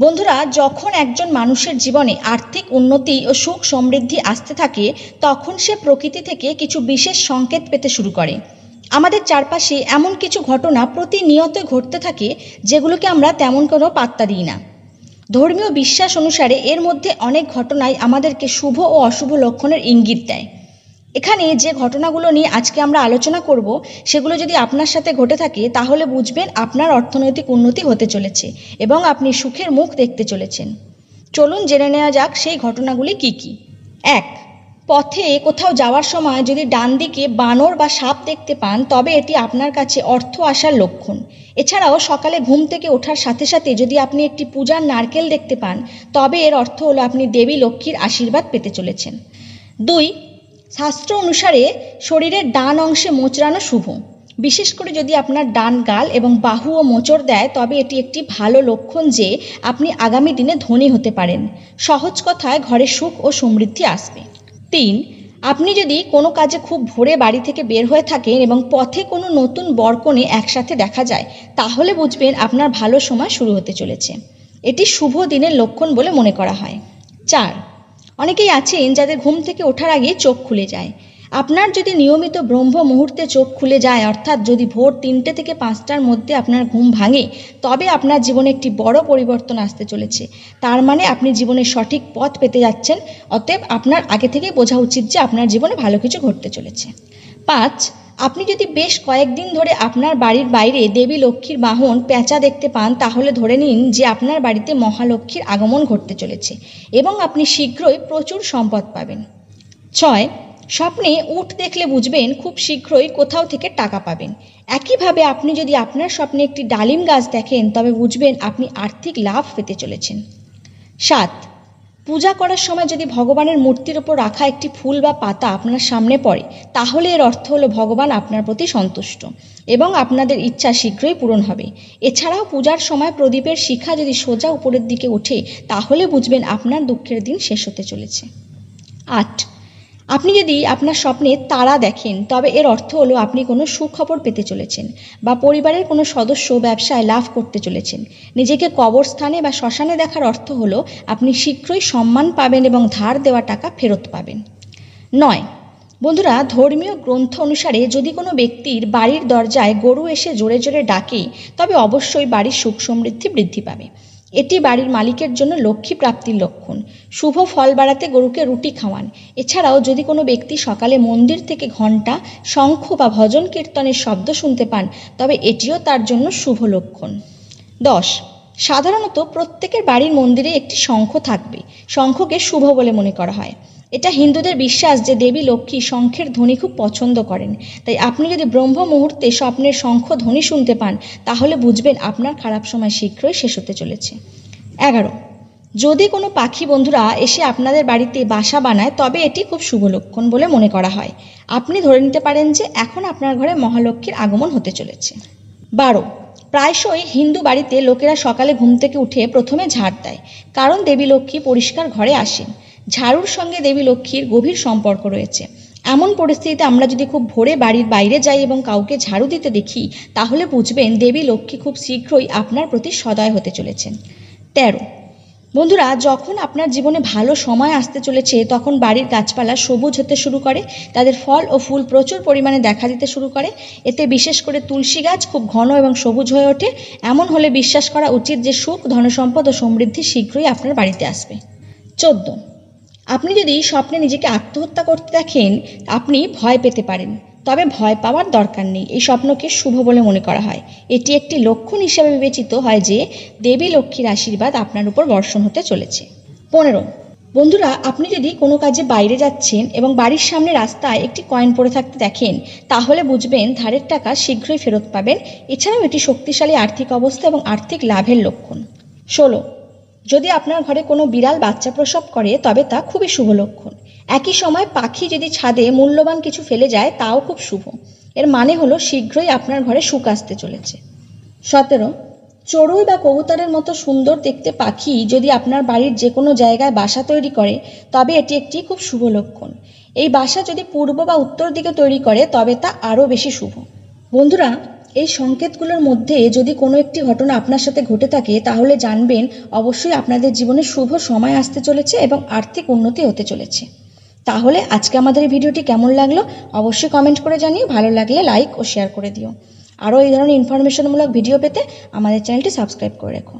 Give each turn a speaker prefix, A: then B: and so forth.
A: বন্ধুরা, যখন একজন মানুষের জীবনে আর্থিক উন্নতি ও সুখ সমৃদ্ধি আসতে থাকে, তখন সে প্রকৃতি থেকে কিছু বিশেষ সংকেত পেতে শুরু করে। আমাদের চারপাশে এমন কিছু ঘটনা প্রতিনিয়ত ঘটতে থাকে, যেগুলোকে আমরা তেমন কোনো পাত্তা দিই না। ধর্মীয় বিশ্বাস অনুসারে এর মধ্যে অনেক ঘটনাই আমাদেরকে শুভ ও অশুভ লক্ষণের ইঙ্গিত দেয়। এখানে যে ঘটনাগুলো নিয়ে আজকে আমরা আলোচনা করব, সেগুলো যদি আপনার সাথে ঘটে থাকে, তাহলে বুঝবেন আপনার অর্থনৈতিক উন্নতি হতে চলেছে এবং আপনি সুখের মুখ দেখতে চলেছেন। চলুন জেনে নেওয়া যাক সেই ঘটনাগুলি কি কি। এক, পথে কোথাও যাওয়ার সময় যদি ডান দিকে বানর বা সাপ দেখতে পান, তবে এটি আপনার কাছে অর্থ আসার লক্ষণ। এছাড়াও সকালে ঘুম থেকে ওঠার সাথে সাথে যদি আপনি একটি পূজার নারকেল দেখতে পান, তবে এর অর্থ হলো আপনি দেবী লক্ষ্মীর আশীর্বাদ পেতে চলেছেন। দুই শাস্ত্র অনুসারে শরীরের ডান অংশে মোচড়ানো শুভ। বিশেষ করে যদি আপনার ডান গাল এবং বাহু ও মোচড় দেয়, তবে এটি একটি ভালো লক্ষণ যে আপনি আগামী দিনে ধনী হতে পারেন। সহজ কথায় ঘরে সুখ ও সমৃদ্ধি আসবে। তিন, আপনি যদি কোনো কাজে খুব ভোরে বাড়ি থেকে বের হয়ে থাকেন এবং পথে কোনো নতুন বরকনে একসাথে দেখা যায়, তাহলে বুঝবেন আপনার ভালো সময় শুরু হতে চলেছে। এটি শুভ দিনের লক্ষণ বলে মনে করা হয়। চার অনেকেই আছেন যাদের ঘুম থেকে ওঠার আগে চোখ খুলে যায়। আপনার যদি নিয়মিত ব্রহ্ম মুহূর্তে চোখ খুলে যায়, অর্থাৎ যদি ভোর তিনটে থেকে পাঁচটার মধ্যে আপনার ঘুম ভাঙে, তবে আপনার জীবনে একটি বড় পরিবর্তন আসতে চলেছে। তার মানে আপনি জীবনের সঠিক পথ পেতে যাচ্ছেন, অতএব আপনার আগে থেকেই বোঝা উচিত যে আপনার জীবনে ভালো কিছু ঘটতে চলেছে। পাঁচ আপনি যদি বেশ কয়েকদিন ধরে আপনার বাড়ির বাইরে দেবী লক্ষ্মীর বাহন পেঁচা দেখতে পান, তাহলে ধরে নিন যে আপনার বাড়িতে মহালক্ষ্মীর আগমন ঘটতে চলেছে এবং আপনি শীঘ্রই প্রচুর সম্পদ পাবেন। ছয়, স্বপ্নে উট দেখলে বুঝবেন খুব শীঘ্রই কোথাও থেকে টাকা পাবেন। একইভাবে আপনি যদি আপনার স্বপ্নে একটি ডালিম গাছ দেখেন, তবে বুঝবেন আপনি আর্থিক লাভ পেতে চলেছেন। সাত পূজা করার সময় যদি ভগবানের মূর্তির ওপর রাখা একটি ফুল বা পাতা আপনার সামনে পড়ে, তাহলে এর অর্থ হলো ভগবান আপনার প্রতি সন্তুষ্ট এবং আপনাদের ইচ্ছা শীঘ্রই পূরণ হবে। এছাড়াও পূজার সময় প্রদীপের শিখা যদি সোজা উপরের দিকে ওঠে, তাহলে বুঝবেন আপনার দুঃখের দিন শেষ হতে চলেছে। আট আপনি যদি আপনার স্বপ্নে তারা দেখেন, তবে এর অর্থ হলো আপনি কোনো সুখবর পেতে চলেছেন বা পরিবারের কোনো সদস্য ব্যবসায় লাভ করতে চলেছেন। নিজেকে কবরস্থানে বা শ্মশানে দেখার অর্থ হলো আপনি শীঘ্রই সম্মান পাবেন এবং ধার দেওয়া টাকা ফেরত পাবেন। নয়, বন্ধুরা, ধর্মীয় গ্রন্থ অনুসারে যদি কোনো ব্যক্তির বাড়ির দরজায় গরু এসে জোরে জোরে ডাকে, তবে অবশ্যই বাড়ির সুখ সমৃদ্ধি বৃদ্ধি পাবে। এটি বাড়ির মালিকের জন্য লক্ষ্মী প্রাপ্তির লক্ষণ। শুভ ফল বাড়াতে গরুকে রুটি খাওয়ান। এছাড়াও যদি কোনো ব্যক্তি সকালে মন্দির থেকে ঘণ্টা, শঙ্খ বা ভজন কীর্তনের শব্দ শুনতে পান, তবে এটিও তার জন্য শুভ লক্ষণ। দশ, সাধারণত প্রত্যেকের বাড়ির মন্দিরে একটি শঙ্খ থাকবে। শঙ্খকে শুভ বলে মনে করা হয়। এটা হিন্দুদের বিশ্বাস যে দেবী লক্ষ্মী শঙ্খের ধ্বনি খুব পছন্দ করেন। তাই আপনি যদি ব্রহ্ম মুহূর্তে স্বপ্নের শঙ্খ ধ্বনি শুনতে পান, তাহলে বুঝবেন আপনার খারাপ সময় শীঘ্রই শেষ হতে চলেছে। এগারো। যদি কোনো পাখি বন্ধুরা এসে আপনাদের বাড়িতে বাসা বানায়, তবে এটি খুব শুভ লক্ষণ বলে মনে করা হয়। আপনি ধরে নিতে পারেন যে এখন আপনার ঘরে মহালক্ষ্মীর আগমন হতে চলেছে। বারো। প্রায়শই হিন্দু বাড়িতে লোকেরা সকালে ঘুম থেকে উঠে প্রথমে ঝাড় দেয়, কারণ দেবী লক্ষ্মী পরিষ্কার ঘরে আসেন। ঝাড়ুর সঙ্গে দেবী লক্ষ্মীর গভীর সম্পর্ক রয়েছে। এমন পরিস্থিতিতে আমরা যদি খুব ভোরে বাড়ির বাইরে যাই এবং কাউকে ঝাড়ু দিতে দেখি, তাহলে বুঝবেন দেবী লক্ষ্মী খুব শীঘ্রই আপনার প্রতি সদয় হতে চলেছেন। তেরো। বন্ধুরা, যখন আপনার জীবনে ভালো সময় আসতে চলেছে, তখন বাড়ির গাছপালা সবুজ হতে শুরু করে, তাদের ফল ও ফুল প্রচুর পরিমাণে দেখা দিতে শুরু করে। এতে বিশেষ করে তুলসী গাছ খুব ঘন এবং সবুজ হয়ে ওঠে। এমন হলে বিশ্বাস করা উচিত যে সুখ, ধনসম্পদ ও সমৃদ্ধি শীঘ্রই আপনার বাড়িতে আসবে। চোদ্দ। আপনি যদি স্বপ্নে নিজেকে আত্মহত্যা করতে দেখেন, আপনি ভয় পেতে পারেন। তবে ভয় পাওয়ার দরকার নেই। এই স্বপ্নকে শুভ বলে মনে করা হয়। এটি একটি লক্ষণ হিসেবে বিবেচিত হয় যে, দেবী লক্ষ্মীর আশীর্বাদ আপনার উপর বর্ষণ হতে চলেছে। পনেরো, বন্ধুরা, আপনি যদি কোনো কাজে বাইরে যাচ্ছেন এবং বাড়ির সামনে রাস্তায় একটি কয়েন পড়ে থাকতে দেখেন, তাহলে বুঝবেন ধারের টাকা শীঘ্রই ফেরত পাবেন। এছাড়াও এটি শক্তিশালী আর্থিক অবস্থা এবং আর্থিক লাভের লক্ষণ। ষোলো যদি আপনার ঘরে কোনো বিড়াল বাচ্চা প্রসব করে, তবে তা খুবই শুভ লক্ষণ। একই সময় পাখি যদি ছাদে মূল্যবান কিছু ফেলে যায়, তাও খুব শুভ। এর মানে হলো শীঘ্রই আপনার ঘরে সুখ আসতে চলেছে। সতেরো, চড়ুই বা কবুতরের মতো সুন্দর দেখতে পাখি যদি আপনার বাড়ির যে কোনো জায়গায় বাসা তৈরি করে, তবে এটি একটি খুব শুভ লক্ষণ। এই বাসা যদি পূর্ব বা উত্তর দিকে তৈরি করে, তবে তা আরও বেশি শুভ। বন্ধুরা এই সংকেতগুলোর মধ্যে যদি কোনো একটি ঘটনা আপনার সাথে ঘটে থাকে, তাহলে জানবেন অবশ্যই আপনাদের জীবনে শুভ সময় আসতে চলেছে এবং আর্থিক উন্নতি হতে চলেছে। তাহলে আজকে আমাদের এই ভিডিওটি কেমন লাগল? অবশ্যই কমেন্ট করে জানিও। ভালো লাগলে লাইক ও শেয়ার করে দিও। আরও এই ধরনের ইনফরমেশনমূলক ভিডিও পেতে আমাদের চ্যানেলটি সাবস্ক্রাইব করে রেখো।